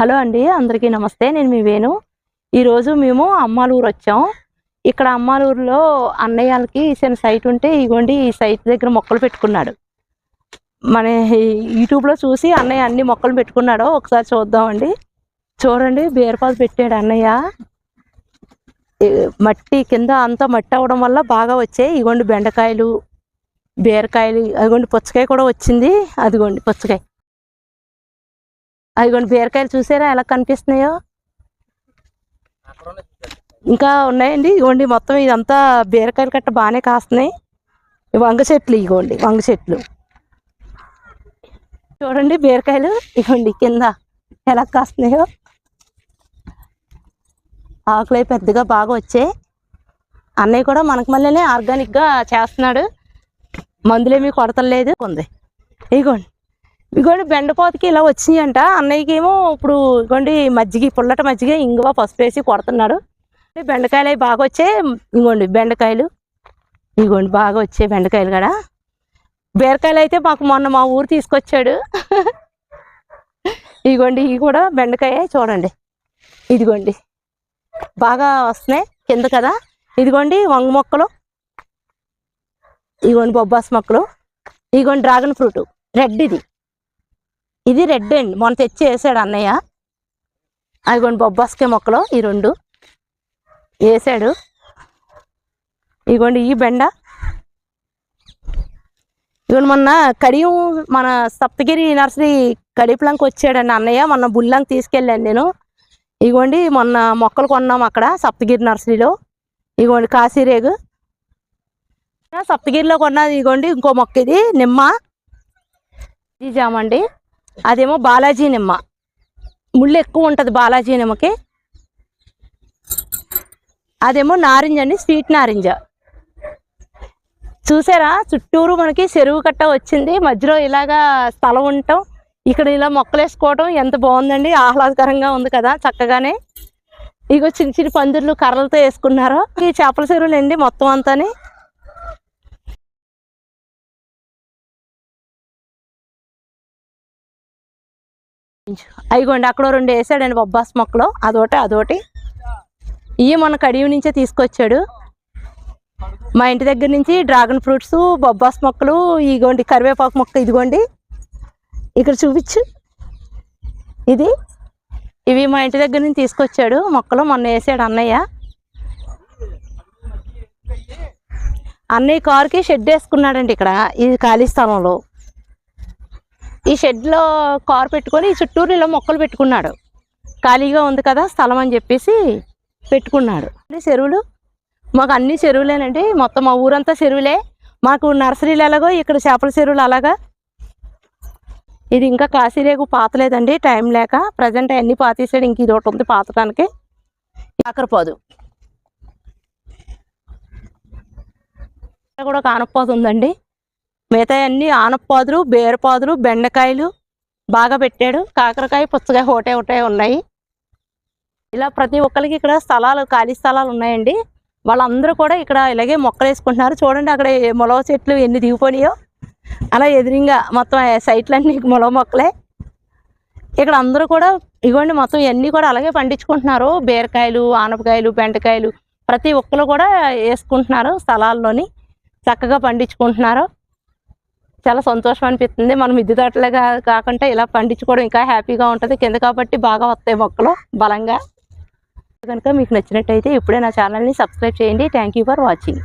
Hello అండి అందరికీ నమస్తే. నేను మీ వేణు. ఈరోజు మేము అమ్మాలూరు వచ్చాం. ఇక్కడ అమ్మాలూరులో అన్నయ్యలకి చిన్న సైట్ ఉంటే ఇగోండి ఈ సైట్ దగ్గర మొక్కలు పెట్టుకున్నాడు. మన యూట్యూబ్లో చూసి అన్నయ్య అన్ని మొక్కలు పెట్టుకున్నాడు ఒకసారి చూద్దామండి. చూడండి బీరపాదు పెట్టాడు అన్నయ్య. మట్టి కింద అంతా మట్టి అవడం వల్ల బాగా వచ్చాయి. ఇగోండి బెండకాయలు బీరకాయలు అదిగోండి పుచ్చకాయ కూడా వచ్చింది. అదిగోండి పుచ్చకాయ. అవి బీరకాయలు చూసారా ఎలా కనిపిస్తున్నాయో? ఇంకా ఉన్నాయండి. ఇగోండి మొత్తం ఇదంతా బీరకాయలు కట్ట బాగానే కాస్తున్నాయి. వంగ చెట్లు ఇగోండి వంగ చెట్లు. చూడండి బీరకాయలు. ఇగోండి కింద ఎలా కాస్తున్నాయో. ఆకులు పెద్దగా బాగా వచ్చాయి. అన్నయ్య కూడా మనకు మళ్ళీనే ఆర్గానిక్గా చేస్తున్నాడు. మందులేమీ కొడతలేదు. ఉంది. ఇగోండి ఇగోండి బెండపోతకి ఇలా వచ్చినాయంట. అంట అన్నయ్యకి ఏమో ఇప్పుడు ఇగోండి మజ్జిగ పుల్లట మజ్జిగ ఇంగువ పసుపు వేసి కొడుతున్నాడు. బెండకాయలు అవి బాగా వచ్చాయి ఇగోండి బెండకాయలు. ఇగోండి బాగా వచ్చాయి బెండకాయలు కూడా బీరకాయలు అయితే మాకు మొన్న మా ఊరు తీసుకొచ్చాడు. ఇగోండి ఇవి కూడా బెండకాయ చూడండి. ఇదిగోండి. బాగా వస్తున్నాయి కింద కదా. ఇదిగోండి వంగ మొక్కలు. ఇగోండి బొబ్బాస్ మొక్కలు. ఇగోండి డ్రాగన్ ఫ్రూట్. రెడ్ ఇది ఇది రెడ్ అండి. మొన్న తెచ్చి వేసాడు అన్నయ్య. అదిగోండి బొబ్బాస్కే మొక్కలు ఈ రెండు. వేసాడు. ఇగోండి ఈ బెండ. ఇగోండి మొన్న కడియం మన సప్తగిరి నర్సరీ కడిపులంకి వచ్చాడండి అన్నయ్య. మొన్న బుల్లంకి తీసుకెళ్ళాను నేను. ఇగోండి మొన్న మొక్కలు కొన్నాం అక్కడ సప్తగిరి నర్సరీలో. ఇగోండి కాశీరేగు సప్తగిరిలో కొన్నది ఇగోండి ఇంకో మొక్క ఇది. నిమ్మ. ఇది జామండి అదేమో బాలాజీ నిమ్మ. ముళ్ళు ఎక్కువ ఉంటుంది బాలాజీ నిమ్మకి. అదేమో నారింజ అండి స్వీట్ నారింజ. చూసారా? చుట్టూరు మనకి చెరువు కట్ట వచ్చింది. మధ్యలో ఇలాగా స్థలం ఉండటం ఇక్కడ ఇలా మొక్కలు వేసుకోవటం ఎంత బాగుందండి. ఆహ్లాదకరంగా ఉంది కదా చక్కగానే. ఇగో చిన్న చిన్న పందిర్లు కర్రలతో వేసుకున్నారు. ఈ చేపల చెరువులు అండి మొత్తం అంతానే. అయిగోండి అక్కడ రెండు వేసాడండి బొబ్బాస్ మొక్కలు అదొకటి అదొకటి. ఇవి మొన్న కడియం నుంచే తీసుకొచ్చాడు. మా ఇంటి దగ్గర నుంచి డ్రాగన్ ఫ్రూట్స్ బొబ్బాస్ మొక్కలు ఇగోండి కరివేపాకు మొక్క ఇదిగోండి. ఇక్కడ చూపించు. ఇది. ఇవి మా ఇంటి దగ్గర నుంచి తీసుకొచ్చాడు మొక్కలు. మొన్న వేసాడు అన్నయ్య. అన్నయ్య కారుకి షెడ్ వేసుకున్నాడండి ఇక్కడ ఈ ఖాళీ స్థలంలో. ఈ షెడ్లో కారు పెట్టుకొని చుట్టూరు ఇలా మొక్కలు పెట్టుకున్నాడు. ఖాళీగా ఉంది కదా స్థలం అని చెప్పేసి పెట్టుకున్నాడు. అన్ని చెరువులు? మాకు అన్ని చెరువులేనండి. మొత్తం మా ఊరంతా చెరువులే. మాకు నర్సరీలు ఎలాగో ఇక్కడ చేపల చెరువులు అలాగా. ఇది ఇంకా కాశీరేగు పాతలేదండి టైం లేక ప్రజెంట్ అన్ని పాతేసాడు. ఇంక ఇది ఒకటి ఉంది పాతడానికి కాకరపాదు కూడా కానపాదు ఉందండి. మిగతా అన్ని ఆనపాదులు బీరపాదులు బెండకాయలు బాగా పెట్టాడు. కాకరకాయ పుచ్చకాయ ఒకటే ఒకటే ఉన్నాయి. ఇలా ప్రతి ఒక్కరికి ఇక్కడ స్థలాలు ఖాళీ స్థలాలు ఉన్నాయండి. వాళ్ళందరూ కూడా ఇక్కడ ఇలాగే మొక్కలు వేసుకుంటున్నారు. చూడండి అక్కడ మొలవ చెట్లు ఎన్ని దిగిపోయినాయో. అలా ఎదురింగా మొత్తం సైట్లన్నీ మొలవ మొక్కలే. ఇక్కడ అందరూ కూడా ఇగోండి మొత్తం ఇవన్నీ కూడా అలాగే పండించుకుంటున్నారు. బీరకాయలు ఆనపకాయలు బెండకాయలు ప్రతి ఒక్కరు కూడా వేసుకుంటున్నారు స్థలాల్లోని. చక్కగా పండించుకుంటున్నారు. చాలా సంతోషం అనిపిస్తుంది. మనం మిద్దె తోటలుగా కాకుండా ఇలా పండించుకోవడం ఇంకా హ్యాపీగా ఉంటుంది. కింద కాబట్టి బాగా వస్తాయి మొక్కలు బలంగా. కనుక మీకు నచ్చినట్టయితే ఇప్పుడే నా ఛానల్ని సబ్స్క్రైబ్ చేయండి. Thank for watching.